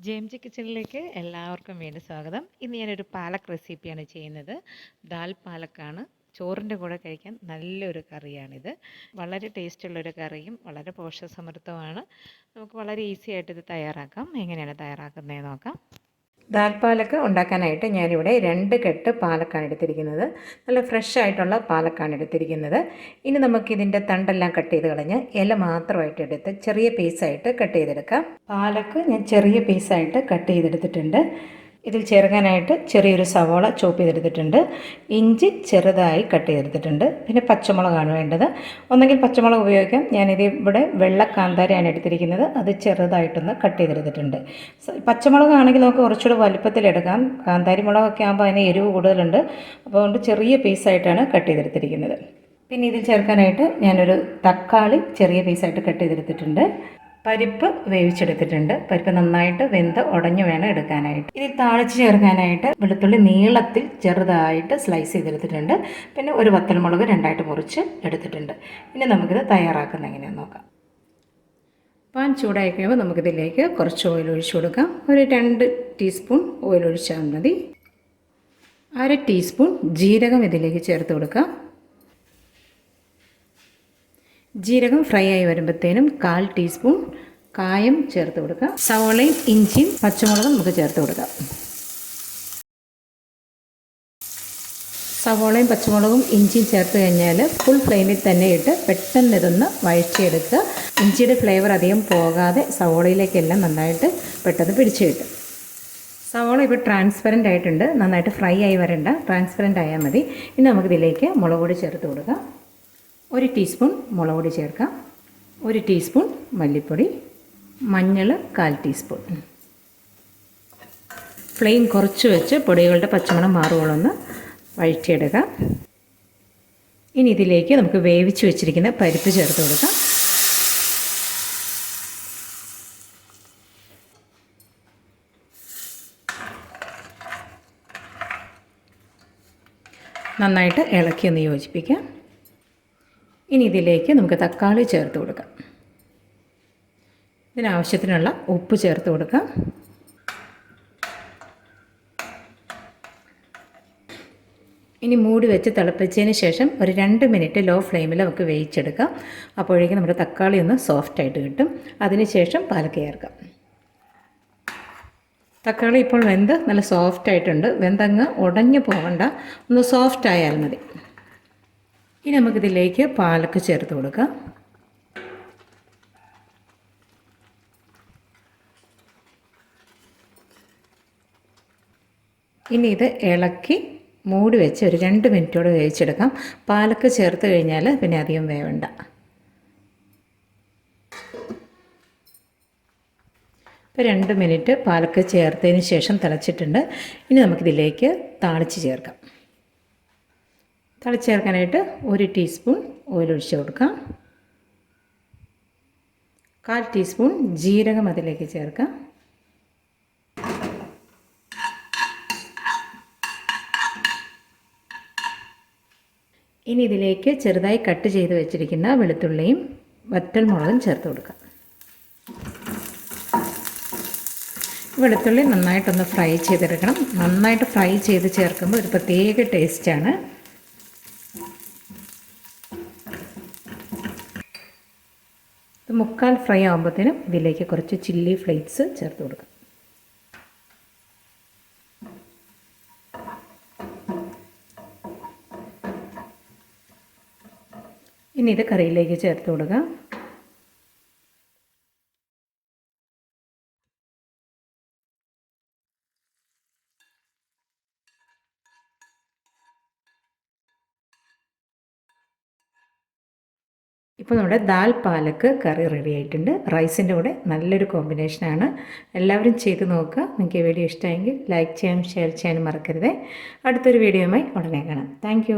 ജെയിംജി കിച്ചണിലേക്ക് എല്ലാവർക്കും വീണ്ടും സ്വാഗതം. ഇന്ന് ഞാനൊരു പാലക് റെസിപ്പിയാണ് ചെയ്യുന്നത്. ദാൽ പാലക്കാണ്. ചോറിന്റെ കൂടെ കഴിക്കാൻ നല്ലൊരു കറിയാണിത്. വളരെ ടേസ്റ്റുള്ളൊരു കറിയും വളരെ പോഷകസമൃദ്ധമാണ് നമുക്ക് വളരെ ഈസി ആയിട്ട് ഇത് തയ്യാറാക്കാം. എങ്ങനെയാണ് തയ്യാറാക്കുന്നതെന്ന് നോക്കാം. ദാൽ പാലക്ക് ഉണ്ടാക്കാനായിട്ട് ഞാനിവിടെ രണ്ട് കെട്ട് പാലക്കാണ് എടുത്തിരിക്കുന്നത്. നല്ല ഫ്രഷ് ആയിട്ടുള്ള പാലക്കാണ് എടുത്തിരിക്കുന്നത്. ഇനി നമുക്കിതിന്റെ തണ്ടെല്ലാം കട്ട് ചെയ്ത് കളഞ്ഞ് ഇല മാത്രമായിട്ട് എടുത്ത് ചെറിയ പീസായിട്ട് കട്ട് ചെയ്തെടുക്കാം. പാലക്ക് ഞാൻ ചെറിയ പീസായിട്ട് കട്ട് ചെയ്തെടുത്തിട്ടുണ്ട്. ഇതിൽ ചേർക്കാനായിട്ട് ചെറിയൊരു സവോള ചോപ്പ് ചെയ്തെടുത്തിട്ടുണ്ട്. ഇഞ്ചി ചെറുതായി കട്ട് ചെയ്തെടുത്തിട്ടുണ്ട്. പിന്നെ പച്ചമുളകാണ് വേണ്ടത്. ഒന്നെങ്കിൽ പച്ചമുളക് ഉപയോഗിക്കാം. ഞാനിത് ഇവിടെ വെള്ള കാന്താരയാണ് എടുത്തിരിക്കുന്നത്. അത് ചെറുതായിട്ടൊന്ന് കട്ട് ചെയ്തെടുത്തിട്ടുണ്ട്. പച്ചമുളകാണെങ്കിൽ നമുക്ക് കുറച്ചുകൂടി വലുപ്പത്തിലെടുക്കാം കാന്താരി മുളകൊക്കെ ആകുമ്പോൾ അതിന് എരിവ് കൂടുതലുണ്ട്. അപ്പോൾ അതുകൊണ്ട് ചെറിയ പീസായിട്ടാണ് കട്ട് ചെയ്തെടുത്തിരിക്കുന്നത്. പിന്നെ ഇതിൽ ചേർക്കാനായിട്ട് ഞാനൊരു തക്കാളി ചെറിയ പീസായിട്ട് കട്ട് ചെയ്തെടുത്തിട്ടുണ്ട്. പരിപ്പ് വേവിച്ചെടുത്തിട്ടുണ്ട്. പരിപ്പ് നന്നായിട്ട് വെന്ത് ഉടഞ്ഞു വേണം എടുക്കാനായിട്ട്. ഇതിൽ താളിച്ച് ചേർക്കാനായിട്ട് വെളുത്തുള്ളി നീളത്തിൽ ചെറുതായിട്ട് സ്ലൈസ് ചെയ്തെടുത്തിട്ടുണ്ട്. പിന്നെ ഒരു വത്തൽമുളക് രണ്ടായിട്ട് മുറിച്ച് എടുത്തിട്ടുണ്ട്. ഇനി നമുക്കിത് തയ്യാറാക്കുന്ന എങ്ങനെയാണെന്ന് നോക്കാം. പാൻ ചൂടായി കഴിയുമ്പോൾ നമുക്കിതിലേക്ക് കുറച്ച് ഓയിൽ ഒഴിച്ചു കൊടുക്കാം. ഒരു രണ്ട് ടീസ്പൂൺ ഓയിൽ ഒഴിച്ചാൽ മതി. അര ടീസ്പൂൺ ജീരകം ഇതിലേക്ക് ചേർത്ത് കൊടുക്കാം. ജീരകം ഫ്രൈ ആയി വരുമ്പോഴത്തേനും കാൽ ടീസ്പൂൺ കായം ചേർത്ത് കൊടുക്കുക. സവോളയും ഇഞ്ചിയും പച്ചമുളകും നമുക്ക് ചേർത്ത് കൊടുക്കാം. സവോളയും പച്ചമുളകും ഇഞ്ചിയും ചേർത്ത് കഴിഞ്ഞാൽ ഫുൾ ഫ്ലെയിമിൽ തന്നെ ഇട്ട് പെട്ടെന്ന് ഇതൊന്ന് വഴച്ചെടുക്കുക ഇഞ്ചിയുടെ ഫ്ലേവർ അധികം പോകാതെ സവോളയിലേക്കെല്ലാം നന്നായിട്ട് പെട്ടെന്ന് പിടിച്ചു കിട്ടും. സവോള ഇപ്പോൾ ട്രാൻസ്പെറന്റ് ആയിട്ടുണ്ട്. നന്നായിട്ട് ഫ്രൈ ആയി വരണ്ട. ട്രാൻസ്പെറന്റ് ആയാൽ മതി. ഇനി നമുക്കിതിലേക്ക് മുളക് പൊടി ചേർത്ത് കൊടുക്കാം. ഒരു ടീസ്പൂൺ മുളക് പൊടി ചേർക്കാം. ഒരു ടീസ്പൂൺ മല്ലിപ്പൊടി. മഞ്ഞൾ കാൽ ടീസ്പൂൺ. ഫ്ലെയിം കുറച്ച് വെച്ച് പൊടികളുടെ പച്ചമണം മാറുകളൊന്ന് വഴറ്റിയെടുക്കാം. ഇനി ഇതിലേക്ക് നമുക്ക് വേവിച്ച് വെച്ചിരിക്കുന്ന പരിപ്പ് ചേർത്ത് കൊടുക്കാം. നന്നായിട്ട് ഇളക്കി ഒന്ന് യോജിപ്പിക്കാം. ഇനി ഇതിലേക്ക് നമുക്ക് തക്കാളി ചേർത്ത് കൊടുക്കാം. ഇതിനാവശ്യത്തിനുള്ള ഉപ്പ് ചേർത്ത് കൊടുക്കാം. ഇനി മൂടി വെച്ച് തിളപ്പിച്ചതിന് ശേഷം ഒരു രണ്ട് മിനിറ്റ് ലോ ഫ്ലെയിമിൽ നമുക്ക് വേവിച്ചെടുക്കാം. അപ്പോഴേക്കും നമ്മുടെ തക്കാളി ഒന്ന് സോഫ്റ്റായിട്ട് കിട്ടും. അതിനുശേഷം പാലക്ക ചേർക്കാം. തക്കാളി ഇപ്പോൾ വെന്ത് നല്ല സോഫ്റ്റ് ആയിട്ടുണ്ട്. വെന്തങ്ങ് ഉടഞ്ഞു പോകണ്ട ഒന്ന് സോഫ്റ്റ് ആയാൽ മതി. ഇനി നമുക്കിതിലേക്ക് പാലൊക്കെ ചേർത്ത് കൊടുക്കാം. ഇനി ഇത് ഇളക്കി മൂടി വെച്ച് ഒരു രണ്ട് മിനിറ്റോടെ വേവിച്ചെടുക്കാം. പാലൊക്കെ ചേർത്ത് കഴിഞ്ഞാൽ പിന്നെ അധികം വേവണ്ട. ഇപ്പോൾ രണ്ട് മിനിറ്റ് പാലൊക്കെ ചേർത്തതിന് ശേഷം തിളച്ചിട്ടുണ്ട്. ഇനി നമുക്കിതിലേക്ക് താളിച്ച് ചേർക്കാം. തിളച്ച് ചേർക്കാനായിട്ട് ഒരു ടീസ്പൂൺ ഓയിലൊഴിച്ച് കൊടുക്കാം. കാൽ ടീസ്പൂൺ ജീരകം അതിലേക്ക് ചേർക്കാം. ഇനി ഇതിലേക്ക് ചെറുതായി കട്ട് ചെയ്ത് വെച്ചിരിക്കുന്ന വെളുത്തുള്ളിയും വറ്റൽ മുളകും ചേർത്ത് കൊടുക്കാം. വെളുത്തുള്ളി നന്നായിട്ടൊന്ന് ഫ്രൈ ചെയ്തെടുക്കണം. നന്നായിട്ട് ഫ്രൈ ചെയ്ത് ചേർക്കുമ്പോൾ ഒരു പ്രത്യേക ടേസ്റ്റാണ്. മുക്കാൽ ഫ്രൈ ആകുമ്പോഴത്തേനും ഇതിലേക്ക് കുറച്ച് ചില്ലി ഫ്ലേക്സ് ചേർത്ത് കൊടുക്കാം. ഇനി ഇത് കറിയിലേക്ക് ചേർത്ത് കൊടുക്കാം. ഇപ്പോൾ നമ്മുടെ ദാൽ പാലക്ക് കറി റെഡി ആയിട്ടുണ്ട്. റൈസിന്റെ കൂടെ നല്ലൊരു കോമ്പിനേഷനാണ് എല്ലാവരും ചെയ്ത് നോക്കുക. നിങ്ങൾക്ക് ഈ വീഡിയോ ഇഷ്ടമായെങ്കിൽ ലൈക്ക് ചെയ്യാനും ഷെയർ ചെയ്യാനും മറക്കരുത്. അടുത്തൊരു വീഡിയോയുമായി ഉടനെ കാണാം. താങ്ക്